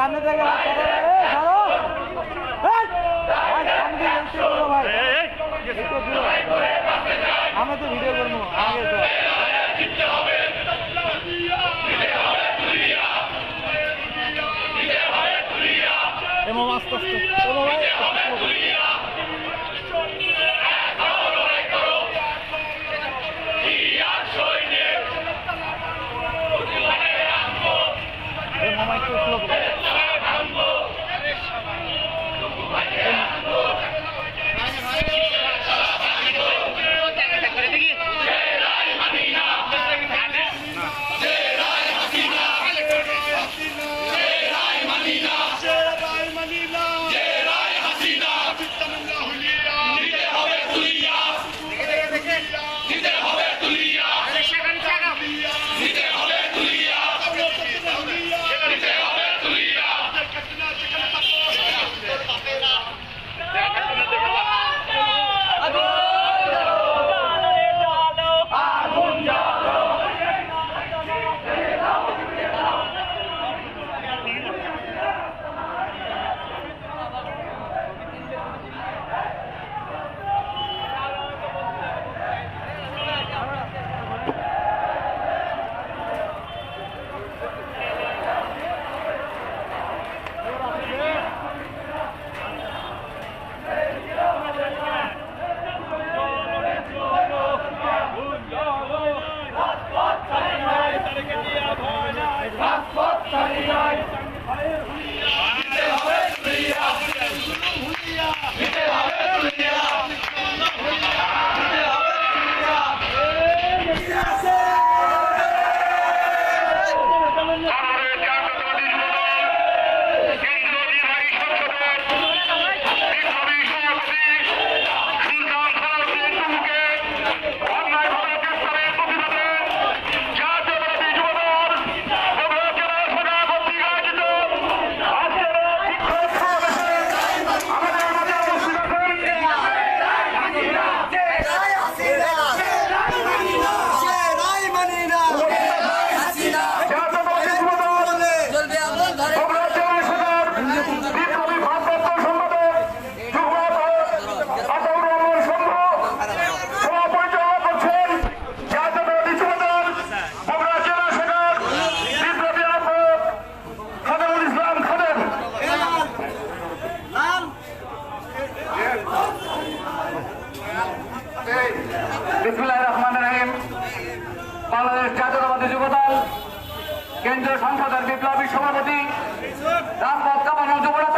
সামনে থেকে আমি তো ভিডিও করব। আগে তো আস্তে আস্তে। বাংলাদেশ জাতীয়তাবাদী যুবদল কেন্দ্রীয় সংসদের বিপ্লবী সভাপতি রামপথ কামাল যুবরাজ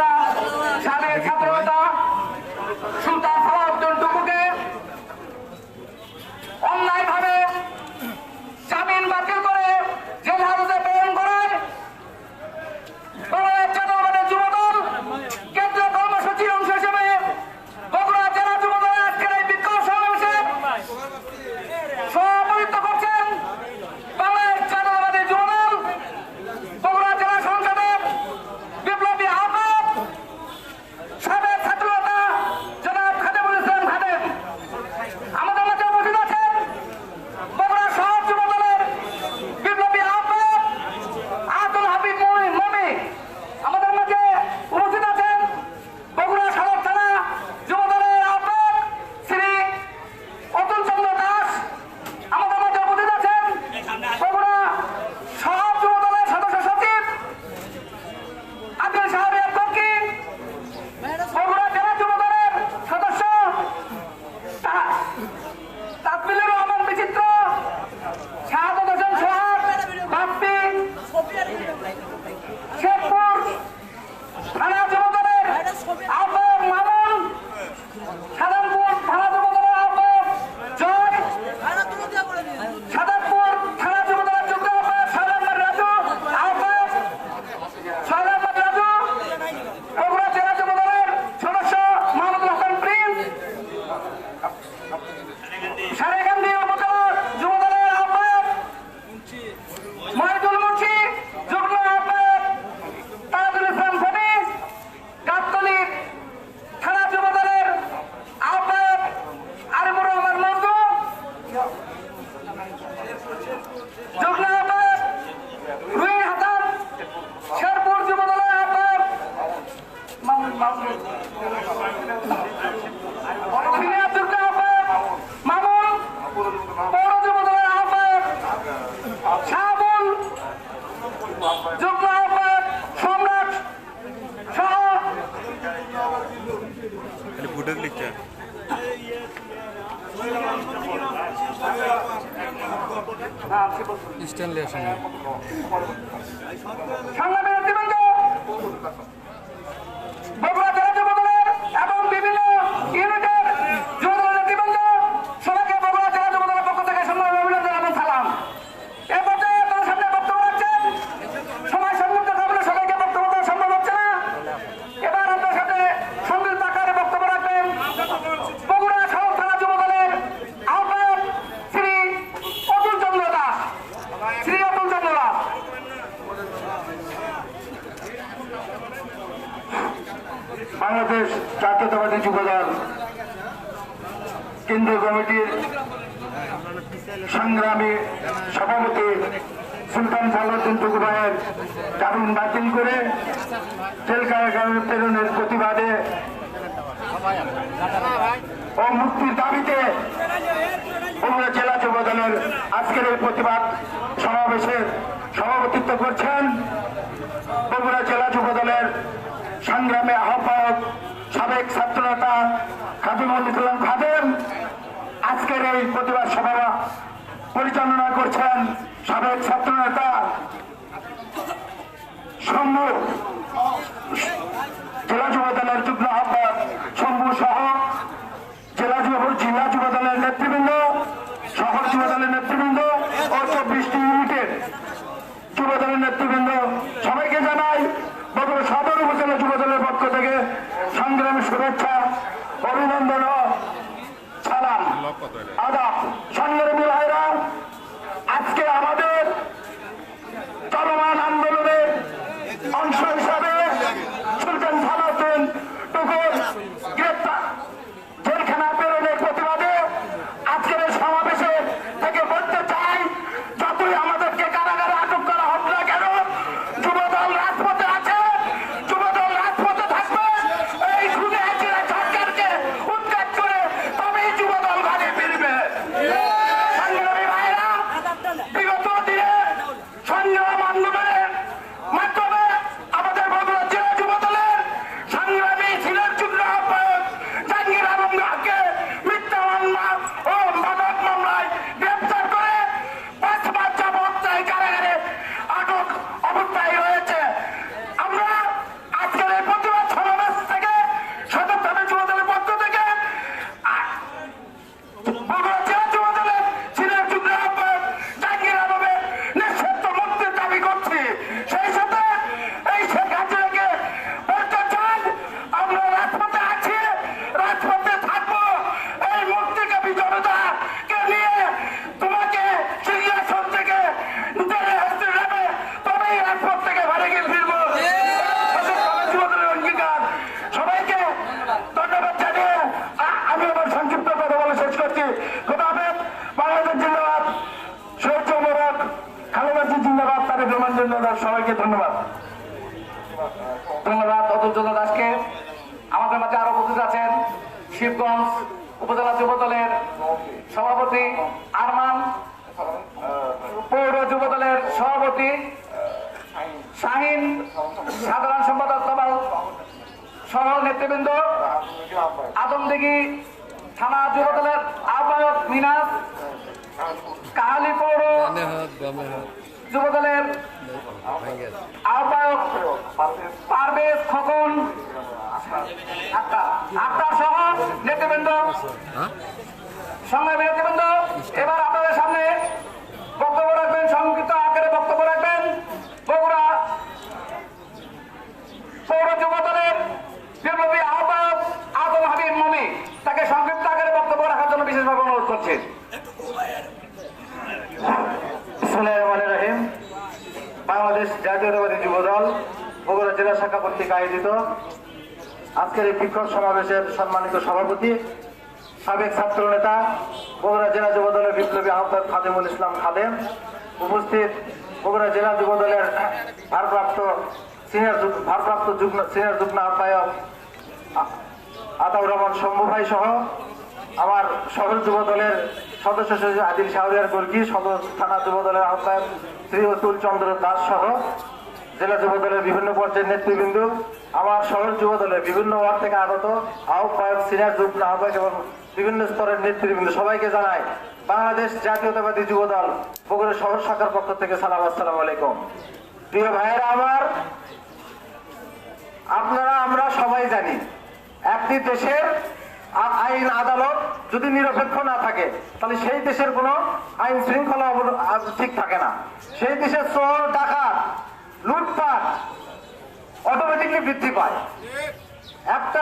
抢篮板，这边走！কেন্দ্রীয় কমিটির সংগ্রামী সভাপতি সুলতান সালাউদ্দিন টুকু ভাইয়ের জামিন বাতিল করে তেল কারাগারে প্রেরণের প্রতিবাদে ও মুক্তির দাবিতে বগুড়া জেলা যুব দলের আজকের এই প্রতিবাদ সমাবেশের সভাপতিত্ব করছেন বগুড়া জেলা যুব দলের সংগ্রামে আহ্বায়ক সাবেক ছাত্রনেতা খাদিমুল ইসলাম খাদেম। আজকের এই প্রতিবাদ সভা পরিচালনা করছেন সাবেক ছাত্রনেতা সম্ভব কত সবাইকে ধন্যবাদ। ধন্যবাদ অতুল দাসকে। আমাদের মাঝে আরও উপস্থিত আছেন শিবগঞ্জ উপজেলা যুব দলের সভাপতি আরমান, পৌর যুব দলের সভাপতি শাহিন, সাধারণ সম্পাদক তমাল সহ নেতৃবৃন্দ, আদমদিঘি থানা যুব দলের আহ্বায়ক মিনাস, কাহালি পৌর যুব দলের আহ্বায়ক পারভেজ খোকন আত্মা সহ নেতৃবৃন্দ। সঙ্গে নেতৃবৃন্দ এবার আপনাদের সামনে বক্তব্য রাখবেন সংক্ষিপ্ত আকারে বক্তব্য রাখবেন বগুড়া পৌর যুব দলের বিপ্লবী আহ্বায়ক আদম হাবিব মমি তাকে সংক্ষিপ্ত আকারে বক্তব্য রাখার জন্য বিশেষভাবে অনুরোধ করছি বিসমুল্লাহির রহমানির রহিম বাংলাদেশ জাতীয়তাবাদী যুব দল বগুড়া জেলা শাখা কর্তৃক আয়োজিত আজকের এই বিক্ষোভ সমাবেশের সম্মানিত সভাপতি, সাবেক ছাত্র নেতা, বগুড়া জেলা যুব দলের বিপ্লবী আহ্বায়ক খাদেমুল ইসলাম খাদেম, উপস্থিত বগুড়া জেলা যুব দলের ভারপ্রাপ্ত সিনিয়র ভারপ্রাপ্ত যুগ্ম সিনিয়র যুগ্ম আহ্বায়ক আতাউর রহমান শম্ভু ভাই সহ আমার শহর যুব দলের সদস্য সচিব আদিল শাহরিয়ার গর্গি সদর থানা যুব দলের আহ্বায়ক শ্রী অতুল চন্দ্র দাস সহ জেলা যুব দলের বিভিন্ন পর্যায়ের নেতৃবৃন্দ আমার শহর যুব দলের বিভিন্ন ওয়ার্ড থেকে আগত আহ্বায়ক সিনিয়র যুগ্ম আহ্বায়ক এবং বিভিন্ন স্তরের নেতৃবৃন্দ। সবাইকে জানাই, বাংলাদেশ জাতীয়তাবাদী যুব দল বগুড়া শহর শাখার পক্ষ থেকে সালাম, আসসালামু আলাইকুম। প্রিয় ভাইয়েরা আমার, আপনারা, আমরা সবাই জানি, একটি দেশের আইন, আদালত যদি নিরপেক্ষ না থাকে, তাহলে সেই দেশের কোনো আইন শৃঙ্খলা ঠিক থাকে না। সেই দেশের চোর, ডাকাত লুটপাট অটোমেটিকলি বৃদ্ধি পায়। একটা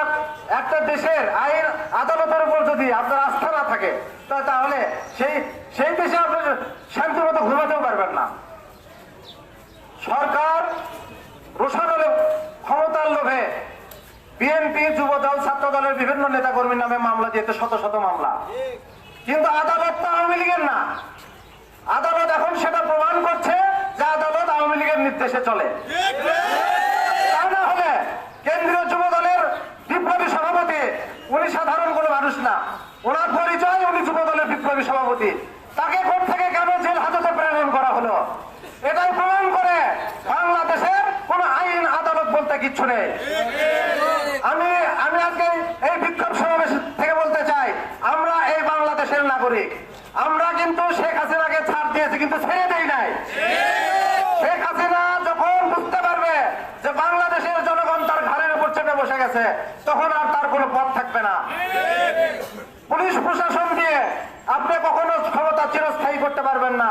একটা দেশের আইন আদালতের উপর যদি আপনার আস্থা না থাকে তাহলে সেই সেই দেশে আপনি শান্তি মতো ঘুমাতেও পারবেন না। সরকার রোশানলে ক্ষমতার লোভে বিএনপি যুব দল ছাত্র দলের বিভিন্ন নেতা কর্মীর নামে মামলা দিয়েছে, শত শত মামলা। কিন্তু আদালত তো আওয়ামী লীগের না। আদালত এখন সেটা প্রমাণ করছে যে আদালত আওয়ামী লীগের নির্দেশে চলে। তা না হলে কেন্দ্রীয় যুব দলের বিপ্লবী সভাপতি, উনি সাধারণ কোনো মানুষ না। ওনার পরিচয় উনি যুব দলের বিপ্লবী সভাপতি। তাকে কোর্ট থেকে কেন জেল হাজতে প্রেরণ করা হলো? এটাই প্রমাণ করে বাংলাদেশের কোন আইন, আদালত বলতে কিচ্ছু নেই। আমি আমি আজকে এই বিক্ষোভ সমাবেশ থেকে বলতে চাই, আমরা এই বাংলাদেশের নাগরিক। আমরা কিন্তু শেখ হাসিনাকে ছাড় দিয়েছি, কিন্তু ছেড়ে দেই নাই। গেছে তখন আর তার কোনো পথ থাকবে না। পুলিশ প্রশাসন দিয়ে আপনি কখনো ক্ষমতা চিরস্থায়ী করতে পারবেন না।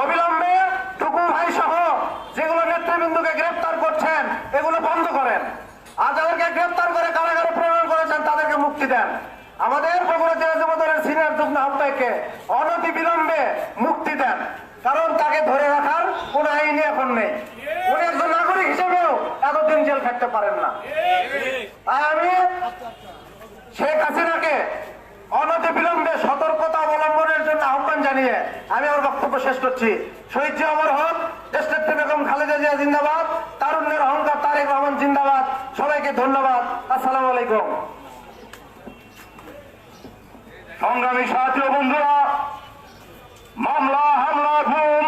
অবিলম্বে টুকু ভাই সহ যেগুলো নেতৃবৃন্দকে গ্রেপ্তার করছেন, এগুলো বন্ধ করেন। আর যাদেরকে গ্রেপ্তার করে কারাগারে প্রেরণ করেছেন, তাদেরকে মুক্তি দেন। আমাদের বগুড়া জেলা যুব দলের সিনিয়র যুগ্ম আহ্বায়ককে অনতি বিলম্বে মুক্তি দেন, কারণ তাকে ধরে রাখার কোন আইনই এখন নেই। উনি একজন হিসেবেও এতদিন জেল খাটতে পারেন না। আমি শেখ হাসিনাকে অনতি বিলম্বে সতর্কতা অবলম্বনের জন্য আহ্বান জানিয়ে আমি আমার বক্তব্য শেষ করছি। শহীদ জি অমর হক, দেশনেত্রী বেগম খালেদা জিয়া জিন্দাবাদ, তারুণ্যের অহংকার তারেক রহমান জিন্দাবাদ। সবাইকে ধন্যবাদ। আসসালামু আলাইকুম। সংগ্রামী সাথী বন্ধুরা, মামলা, হামলা ঘুম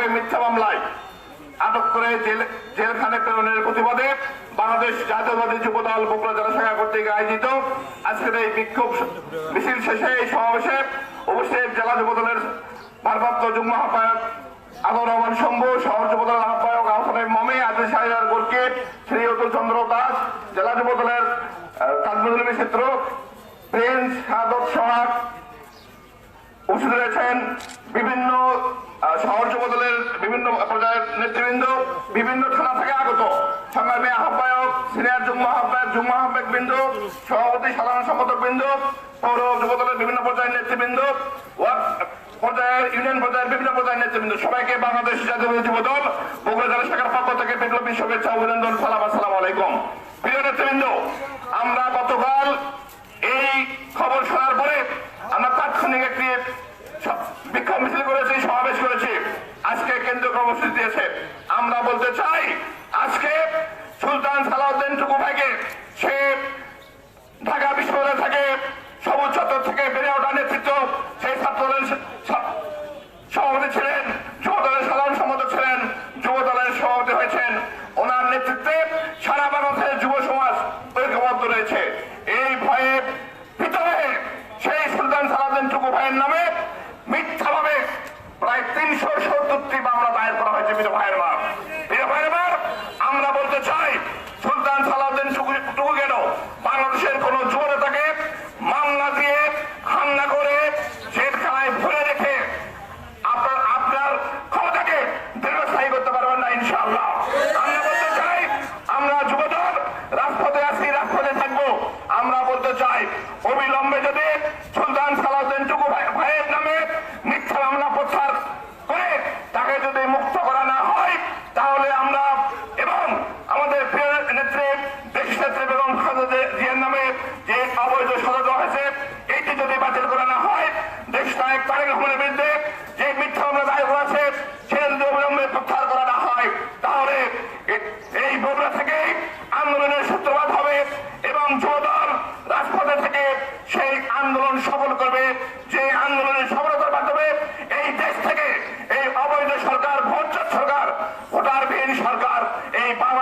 হবে মিথ্যা মামলায়। আটক করে জেলখানে প্রেরণের প্রতিবাদে বাংলাদেশ জাতীয়বাদী যুবদল বগুড়া জেলা শাখা কর্তৃক আয়োজিত আজকের এই বিক্ষোভ মিছিল শেষে এই সমাবেশে অবশ্যই জেলা যুবদলের ভারপ্রাপ্ত যুগ্ম আহ্বায়ক আদর রহমান শম্ভু, শহর যুবদলের আহ্বায়ক আহসানের মমে, আদিল সাহিদার গোর্কে, শ্রী অতুল চন্দ্র দাস, জেলা যুবদলের তাজমুল মিত্র প্রিন্স সাদত সোহাগ উপস্থিত রয়েছেন। বিভিন্ন সাহর্য বদলের বিভিন্ন পর্যায়ের নেতৃবৃন্দ, বিভিন্ন থানা থেকে আগত সংগ্রামী আহ্বায়ক, সিনিয়র যুগ্ম আহ্বায়ক যুগ্ম আহ্বায়ক বৃন্দ, সভাপতি, সাধারণ সম্পাদক বৃন্দ, পৌর যুবদলের বিভিন্ন পর্যায়ের নেতৃবৃন্দ পর্যায়ের, ইউনিয়ন পর্যায়ের বিভিন্ন পর্যায়ের নেতৃবৃন্দ। সবাইকে বাংলাদেশ জাতীয় যুবদল বগুড়া জেলা শাখার পক্ষ থেকে বিপ্লবী শুভেচ্ছা, অভিনন্দন, সালাম, আসসালাম আলাইকুম। প্রিয় নেতৃবৃন্দ, আমরা গতকাল এই খবর মিছিল করেছি, সমাবেশ করেছি। আজকে কেন্দ্র কর্মসূচি দিয়েছে। আমরা বলতে চাই, আজকে সুলতান সালাউদ্দিন টুকু ভাইকে সে ঢাকা বিশ্ববিদ্যালয় থেকে সবুজ ছাত্র থেকে বেড়ে ওঠা নেতৃত্ব সেই ছাত্রদলের সভাপতি ছিলেন যুব দলের সাধারণ সম্পাদক ছিলেন যুব দলের সভাপতি হয়েছেন। ওনার নেতৃত্বে সারা বাংলাদেশে I'm me the white about.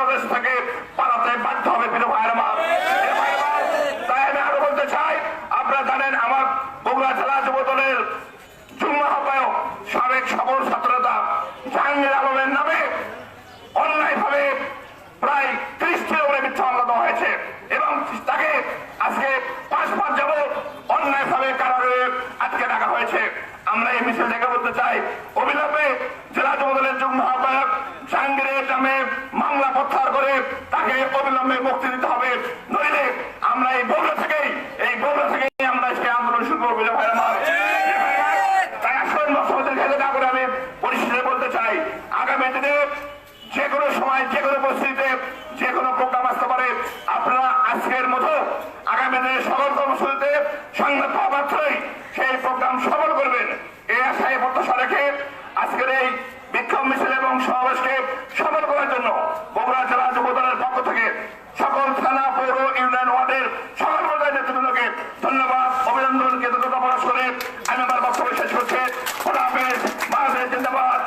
Bangladesh থেকে যে কোনো সময় যে কোনো পরিস্থিতিতে যে কোনো প্রোগ্রাম আসতে পারে। আপনারা আজকের মতো আগামী দিনের সকল কর্মসূচিতে সংবাদ পাওয়া মাত্রই সেই প্রোগ্রাম সফল করবেন। এই আশায় প্রত্যাশা রেখে আজকের এই বিক্ষোভ মিছিল এবং সমাবেশকে সফল করার জন্য বগুড়া জেলা যুবদলের পক্ষ থেকে সকল থানা, পৌর, ইউনিয়ন ওয়ার্ডের সকল পর্যায়ের নেতৃবৃন্দকে ধন্যবাদ, অভিনন্দন, কৃতজ্ঞতা প্রকাশ করে আমি আমার বক্তব্য শেষ করছি। খোলা হাফেজ, বাংলাদেশ জিন্দাবাদ।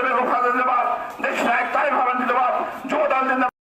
হিসেবে রুখা দিতে পারে